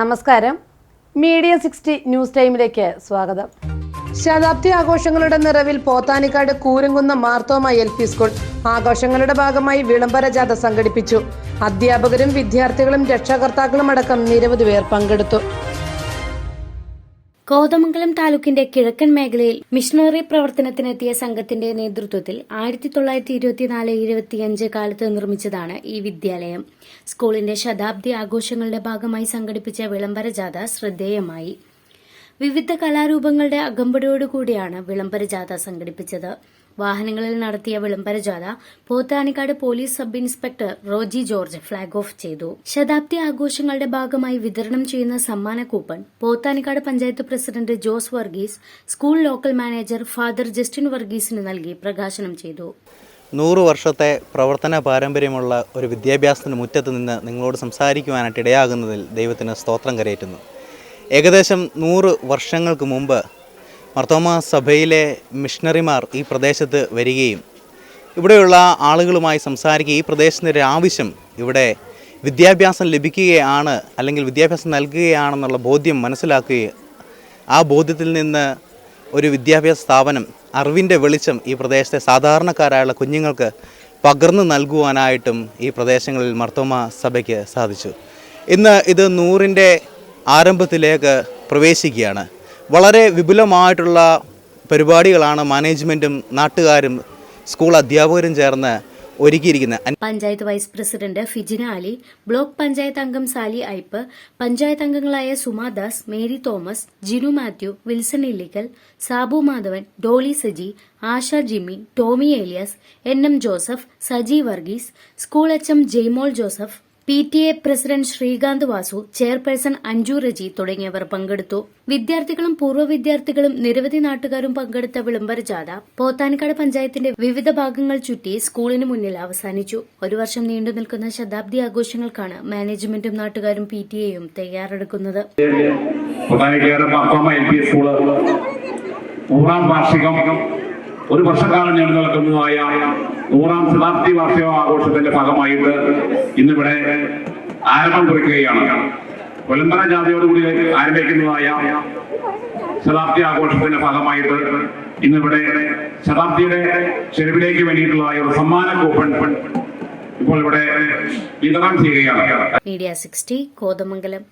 നമസ്കാരം. Media sixty news ടൈമിലേക്ക് സ്വാഗതം. ശതാബ്ദി ആഘോഷങ്ങളുടെ നിറവിൽ Pothanicad Koorankunna Marthoma L P school ആഘോഷങ്ങളുടെ ഭാഗമായി വിളംബര ജാഥ സംഘടിപ്പിച്ചു. അധ്യാപകരും വിദ്യാർത്ഥികളും രക്ഷാകർത്താക്കളും അടക്കം നിരവധി പേർ പങ്കെടുത്തു. കോതമംഗലം താലൂക്കിന്റെ കിഴക്കൻ മേഖലയിൽ മിഷണറി പ്രവർത്തനത്തിനെത്തിയ സംഘത്തിന്റെ നേതൃത്വത്തിൽ ആയിരത്തി തൊള്ളായിരത്തി ഇരുപത്തിനാല് ഇരുപത്തിയഞ്ച് കാലത്ത് നിർമ്മിച്ചതാണ് ഈ വിദ്യാലയം. സ്കൂളിന്റെ ശതാബ്ദി ആഘോഷങ്ങളുടെ ഭാഗമായി സംഘടിപ്പിച്ച വിളംബര ജാഥ ശ്രദ്ധേയമായി. വിവിധ കലാരൂപങ്ങളുടെ അകമ്പടിയോടുകൂടിയാണ് വിളംബര ജാഥ സംഘടിപ്പിച്ചത്. വാഹനങ്ങളിൽ നടത്തിയ വിളംബര ജാഥ Pothanicad police sub inspector Roji George flag off ചെയ്തു. ശതാബ്ദി ആഘോഷങ്ങളുടെ ഭാഗമായി വിതരണം ചെയ്യുന്ന സമ്മാന coupon Pothanicad panchayat president Jose Varghese school local manager father Justin വർഗീസിന് നൽകി പ്രകാശനം ചെയ്തു. നൂറു വർഷത്തെ പ്രവർത്തന പാരമ്പര്യമുള്ള ഒരു വിദ്യാഭ്യാസത്തിന് മുറ്റത്ത് നിന്ന് നിങ്ങളോട് സംസാരിക്കുവാനായിട്ട് ഇടയാകുന്നതിൽ ദൈവത്തിന് സ്തോത്രം കരയറ്റുന്നു. ഏകദേശം നൂറ് വർഷങ്ങൾക്ക് മുമ്പ് മർത്തോമ സഭയിലെ മിഷണറിമാർ ഈ പ്രദേശത്ത് വരികയും ഇവിടെയുള്ള ആളുകളുമായി സംസാരിക്കുകയും ഈ പ്രദേശത്തിന്റെ ഒരു ആവശ്യം ഇവിടെ വിദ്യാഭ്യാസം ലഭിക്കുകയാണ് അല്ലെങ്കിൽ വിദ്യാഭ്യാസം നൽകുകയാണെന്നുള്ള ബോധ്യം മനസ്സിലാക്കുകയും ആ ബോധ്യത്തിൽ നിന്ന് ഒരു വിദ്യാഭ്യാസ സ്ഥാപനം അറിവിന്റെ വെളിച്ചം ഈ പ്രദേശത്തെ സാധാരണക്കാരായുള്ള കുഞ്ഞുങ്ങൾക്ക് പകർന്നു നൽകുവാനായിട്ടും ഈ പ്രദേശങ്ങളിൽ മർത്തോമ സഭയ്ക്ക് സാധിച്ചു. ഇന്ന് ഇത് നൂറിന്റെ ആരംഭത്തിലേക്ക് പ്രവേശിക്കുകയാണ്. വളരെ വിപുലമായിട്ടുള്ള പരിപാടികളാണ് മാനേജ്മെന്റും നാട്ടുകാരും സ്കൂൾ അധ്യാപകരും ചേർന്ന് panchayat vice president Fijina Ali block panchayat അംഗം സാലി ഐപ്പ് പഞ്ചായത്ത് അംഗങ്ങളായ Sumadas Mary Thomas Jinu Mathew Wilson Illikkal Sabu Madhavan Dolly Saji Asha Jimmy Tomy Elias N M Joseph Saji Varghese school H M Jaimol Joseph P T A president Sreekanth Vasu chairperson Anju Reji തുടങ്ങിയവർ പങ്കെടുത്തു. വിദ്യാർത്ഥികളും പൂർവ വിദ്യാർത്ഥികളും നിരവധി നാട്ടുകാരും പങ്കെടുത്ത വിളംബര ജാഥ പോത്താനിക്കാട് പഞ്ചായത്തിന്റെ വിവിധ ഭാഗങ്ങൾ ചുറ്റി സ്കൂളിന് മുന്നിൽ അവസാനിച്ചു. ഒരു വർഷം നീണ്ടു നിൽക്കുന്ന ശതാബ്ദി ആഘോഷങ്ങൾക്കാണ് മാനേജ്മെന്റും നാട്ടുകാരും പി ടി എയും തയ്യാറെടുക്കുന്നത്. സ്കൂൾ വാർഷികം ഒരു വർഷക്കാലം ഞാൻ നിൽക്കുന്നതായ നൂറാം ശതാബ്ദി വാർഷിക ആഘോഷത്തിന്റെ ഭാഗമായിട്ട് ഇന്നിവിടെ ആരംഭം കുറിക്കുകയാണ്. വിളംബര ജാതിയോടുകൂടി ആരംഭിക്കുന്നതായ ശതാബ്ദി ആഘോഷത്തിന്റെ ഭാഗമായിട്ട് ഇന്നിവിടെ ശതാബ്ദിയുടെ ചെരുവിലേക്ക് വേണ്ടിയിട്ടുള്ളതായ ഒരു സമ്മാന കൂപ്പൺ ഇപ്പോൾ ഇവിടെ വിതരണം ചെയ്യുകയാണ്. Media sixty Kothamangalam.